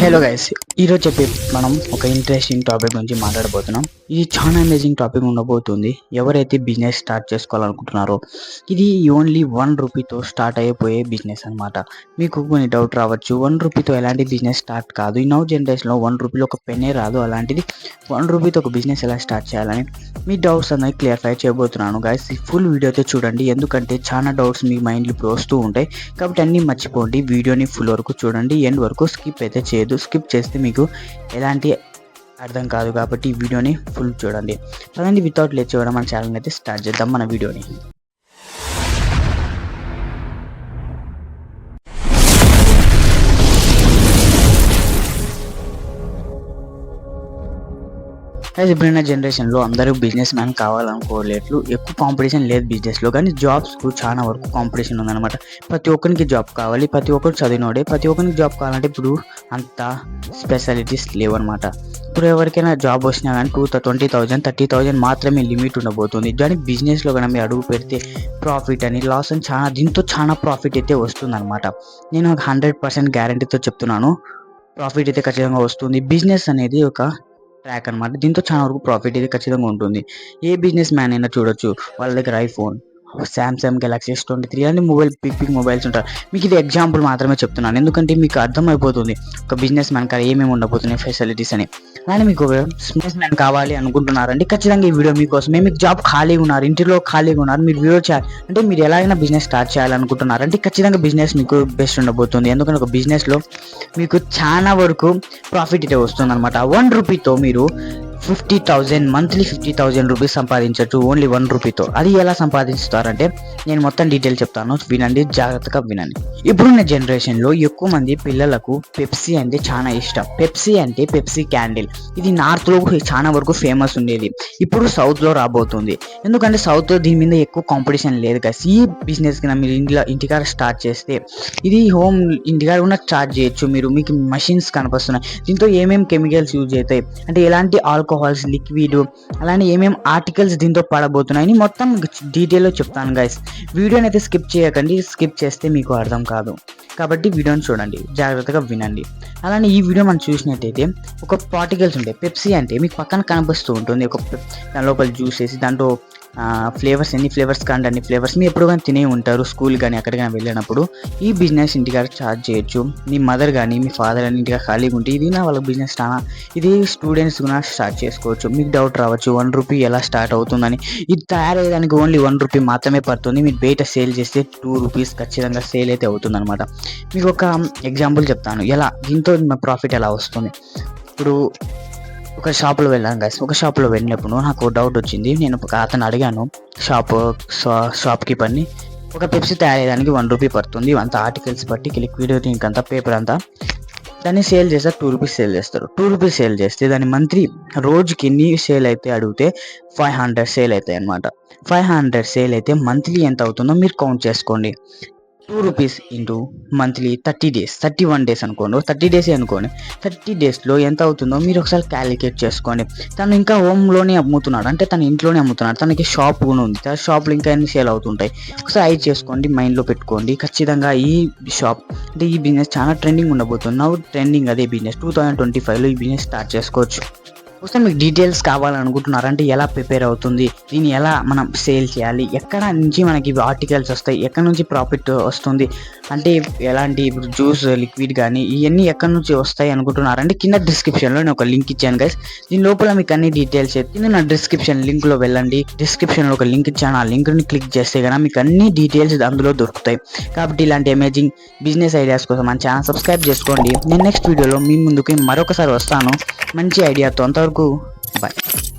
Hello guys ఈరోజు చెప్పి మనం ఒక ఇంట్రెస్టింగ్ టాపిక్ గురించి మాట్లాడబోతున్నాం. ఇది చాలా అమేజింగ్ టాపిక్ ఉండబోతుంది. ఎవరైతే బిజినెస్ స్టార్ట్ చేసుకోవాలనుకుంటున్నారో ఇది ఓన్లీ వన్ రూపీతో స్టార్ట్ అయిపోయే బిజినెస్ అన్నమాట. మీకు కొన్ని డౌట్ రావచ్చు. వన్ రూపీతో ఎలాంటి బిజినెస్ స్టార్ట్ కాదు. ఈ నౌ జనరేషన్లో వన్ రూపీలో ఒక పెన్నే రాదు. అలాంటిది వన్ రూపీతో ఒక బిజినెస్ ఎలా స్టార్ట్ చేయాలని మీ డౌట్స్ అనేది క్లియర్ఫై చేయబోతున్నాను గాయస్ ఈ ఫుల్ వీడియోతో చూడండి. ఎందుకంటే చాలా డౌట్స్ మీ మైండ్లో ఇప్పుడు వస్తూ ఉంటాయి. కాబట్టి అన్నీ మర్చిపోండి. వీడియోని ఫుల్ వరకు చూడండి. ఎండ్ వరకు స్కిప్ అయితే చేయదు స్కిప్ చేస్తే మీకు ఎలాంటి అర్థం కాదు కాబట్టి ఈ వీడియోని ఫుల్ చూడండి. పదండి వితౌట్ లేట్ చూడడం మన ఛానల్ అయితే స్టార్ట్ చేద్దాం మన వీడియోని. అయితే ఇప్పుడున్న జనరేషన్లో అందరూ బిజినెస్ మ్యాన్ కావాలనుకోలేట్లు ఎక్కువ కాంపిటీషన్ లేదు బిజినెస్లో కానీ జాబ్స్కు చాలా వరకు కాంపిటీషన్ ఉందన్నమాట. ప్రతి ఒక్కరికి జాబ్ కావాలి ప్రతి ఒక్కరు చదివినోడే ప్రతి ఒక్కరికి జాబ్ కావాలంటే ఇప్పుడు అంత స్పెషాలిటీస్ లేవన్నమాట. ఇప్పుడు ఎవరికైనా జాబ్ వచ్చినా కానీ two twenty thousand thirty thousand మాత్రమే లిమిట్ ఉండబోతుంది. కానీ బిజినెస్లో కానీ మీరు అడుగు పెడితే ప్రాఫిట్ అని లాస్ అని చాలా దీంతో చాలా ప్రాఫిట్ అయితే వస్తుందన్నమాట. నేను ఒక హండ్రెడ్ పర్సెంట్ గ్యారంటీతో చెప్తున్నాను. ప్రాఫిట్ అయితే ఖచ్చితంగా వస్తుంది. బిజినెస్ అనేది ఒక ట్రాక్ అనమాట దీంతో చాలా వరకు ప్రాఫిట్ ఇది ఖచ్చితంగా ఉంటుంది. ఏ బిజినెస్ మ్యాన్ అయినా చూడొచ్చు. వాళ్ళ దగ్గర iPhone Samsung Galaxy S twenty three అని మొబైల్ పిక్ పిక్ మొబైల్స్ ఉంటారు మీకు ఇది ఎగ్జాంపుల్ మాత్రమే చెప్తున్నాను. ఎందుకంటే మీకు అర్థమైపోతుంది. ఒక బిజినెస్ మ్యాన్ కాదు ఏమేమి ఉండబోతున్నాయి ఫెసిలిటీస్ అని. అలానే మీకు బిజినెస్ మ్యాన్ కావాలి అనుకుంటున్నారండి. ఖచ్చితంగా ఈ వీడియో మీకోసమే. మీకు జాబ్ ఖాళీగా ఉన్నారు ఇంటిలో ఖాళీగా ఉన్నారు మీరు వీడియో చేయాలి అంటే మీరు ఎలాగైనా బిజినెస్ స్టార్ట్ చేయాలనుకుంటున్నారంటే ఖచ్చితంగా బిజినెస్ మీకు బెస్ట్ ఉండబోతుంది. ఎందుకంటే ఒక బిజినెస్లో మీకు చాలా వరకు ప్రాఫిట్ అయితే వస్తుంది అనమాట వన్ రూపీతో మీరు fifty thousand monthly fifty thousand rupees సంపాదించవచ్చు ఓన్లీ వన్ రూపీతో అది ఎలా సంపాదిస్తారంటే నేను మొత్తం డీటెయిల్ చెప్తాను. వినండి జాగ్రత్తగా వినండి. ఇప్పుడున్న జనరేషన్లో ఎక్కువ మంది పిల్లలకు పెప్సీ అంటే చాలా ఇష్టం. పెప్సీ అంటే పెప్సీ క్యాండిల్ ఇది నార్త్లో చాలా వరకు ఫేమస్ ఉండేది. ఇప్పుడు సౌత్లో రాబోతుంది. ఎందుకంటే సౌత్లో దీని మీద ఎక్కువ కాంపిటీషన్ లేదు కదా ఈ బిజినెస్ కింద మీరు ఇంట్లో ఇంటికాడ స్టార్ట్ చేస్తే ఇది హోమ్ ఇంటికాడ కూడా స్టార్ట్ చేయొచ్చు. మీరు మీకు మషిన్స్ కనిపిస్తున్నాయి. దీంతో ఏమేమి కెమికల్స్ యూజ్ అవుతాయి? అంటే ఎలాంటి ఆల్కహాల్స్ లిక్విడ్ అలానే ఏమేమి ఆర్టికల్స్ దీంతో పడబోతున్నాయని మొత్తం డీటెయిల్లో చెప్తాను గైస్ వీడియోని అయితే స్కిప్ చేయకండి స్కిప్ చేస్తే మీకు అర్థం కాదు. కాబట్టి వీడియోని చూడండి జాగ్రత్తగా వినండి. అలానే ఈ వీడియో మనం చూసినట్టయితే ఒక పార్టికల్స్ ఉంటాయి పెప్సీ అంటే మీకు పక్కన కనిపిస్తూ ఉంటుంది ఒక దాని లోపల జ్యూస్ వేసి దాంట్లో ఫ్లేవర్స్ ఎన్ని ఫ్లేవర్స్ కానీ అన్ని ఫ్లేవర్స్ మీరు ఎప్పుడు కానీ తినే ఉంటారు స్కూల్ కానీ ఎక్కడికైనా వెళ్ళినప్పుడు ఈ బిజినెస్ ఇంటికాడ స్టార్ట్ చేయొచ్చు. మీ మదర్ కానీ మీ ఫాదర్ కానీ ఇంటిగా ఖాళీగా ఉంటే ఇది నా వాళ్ళ బిజినెస్ చాలా ఇది స్టూడెంట్స్ కూడా స్టార్ట్ చేసుకోవచ్చు. మీకు డౌట్ రావచ్చు వన్ రూపీ ఎలా స్టార్ట్ అవుతుందని. ఇది తయారయ్యేదానికి ఓన్లీ వన్ రూపీ మాత్రమే పడుతుంది. మీరు బయట సేల్ చేస్తే టూ రూపీస్ ఖచ్చితంగా సేల్ అయితే అవుతుంది అనమాట మీకు ఒక ఎగ్జాంపుల్ చెప్తాను. ఎలా? దీంతో ప్రాఫిట్ ఎలా వస్తుంది? ఇప్పుడు ఒక షాప్లో వెళ్ళాను గైస్ ఒక షాప్లో వెళ్ళినప్పుడు నాకు డౌట్ వచ్చింది. నేను ఒక అతను అడిగాను షాప్ షాప్ కీపర్ని ఒక పెప్సీ తయారయ్యడానికి వన్ రూపీ పడుతుంది. అంత ఆర్టికల్స్ బట్టి లిక్విడ్ ఇంకంతా పేపర్ అంతా దాన్ని సేల్ చేస్తారు. టూ రూపీస్ సేల్ చేస్తారు. టూ రూపీస్ సేల్ చేస్తే దాని మంత్లీ రోజుకి ఎన్ని సేల్ అయితే అడిగితే ఫైవ్ హండ్రెడ్ సేల్ అవుతాయి అనమాట ఫైవ్ హండ్రెడ్ సేల్ అయితే మంత్లీ ఎంత అవుతుందో మీరు కౌంట్ చేసుకోండి. Two rupees into monthly thirty days thirty one days అనుకోండి థర్టీ డేస్ అనుకోండి థర్టీ డేస్లో ఎంత అవుతుందో మీరు ఒకసారి క్యాలిక్యులేట్ చేసుకోండి. తను ఇంకా హోమ్లోనే అమ్ముతున్నాడు అంటే తన ఇంట్లోనే అమ్ముతున్నాడు తనకి షాప్ కూడా ఉంది తన షాప్లో ఇంకా ఎన్ని సేల్ అవుతుంటాయి? ఒకసారి ఐ చేసుకోండి మైండ్లో పెట్టుకోండి ఖచ్చితంగా ఈ షాప్ అంటే ఈ బిజినెస్ చాలా ట్రెండింగ్ ఉండబోతుంది. నవ్వు ట్రెండింగ్ అదే బిజినెస్ టూ థౌజండ్ ట్వంటీ ఫైవ్లో ఈ బిజినెస్ స్టార్ట్ చేసుకోవచ్చు. ఒకసారి మీకు డీటెయిల్స్ కావాలనుకుంటున్నారంటే ఎలా ప్రిపేర్ అవుతుంది దీన్ని ఎలా మనం సేల్ చేయాలి ఎక్కడ నుంచి మనకి ఆర్టికల్స్ వస్తాయి ఎక్కడ నుంచి ప్రాఫిట్ వస్తుంది అంటే ఎలాంటి ఇప్పుడు జ్యూస్ లిక్విడ్ కానీ ఇవన్నీ ఎక్కడి నుంచి వస్తాయి అనుకుంటున్నారంటే కింద డిస్క్రిప్షన్లో నేను ఒక లింక్ ఇచ్చాను గైస్ దీని లోపల మీకు అన్ని డీటెయిల్స్ కింద నా డిస్క్రిప్షన్ లింక్లో వెళ్ళండి. డిస్క్రిప్షన్లో ఒక లింక్ ఇచ్చాను ఆ లింక్ని క్లిక్ చేస్తే కనుక మీకు అన్ని డీటెయిల్స్ అందులో దొరుకుతాయి. కాబట్టి ఇలాంటి అమేజింగ్ బిజినెస్ ఐడియాస్ కోసం మన ఛానల్ సబ్స్క్రైబ్ చేసుకోండి. నేను నెక్స్ట్ వీడియోలో మీ ముందుకి మరొకసారి వస్తాను. మంచి ఐడియాతో అంతవరకు go. Bye.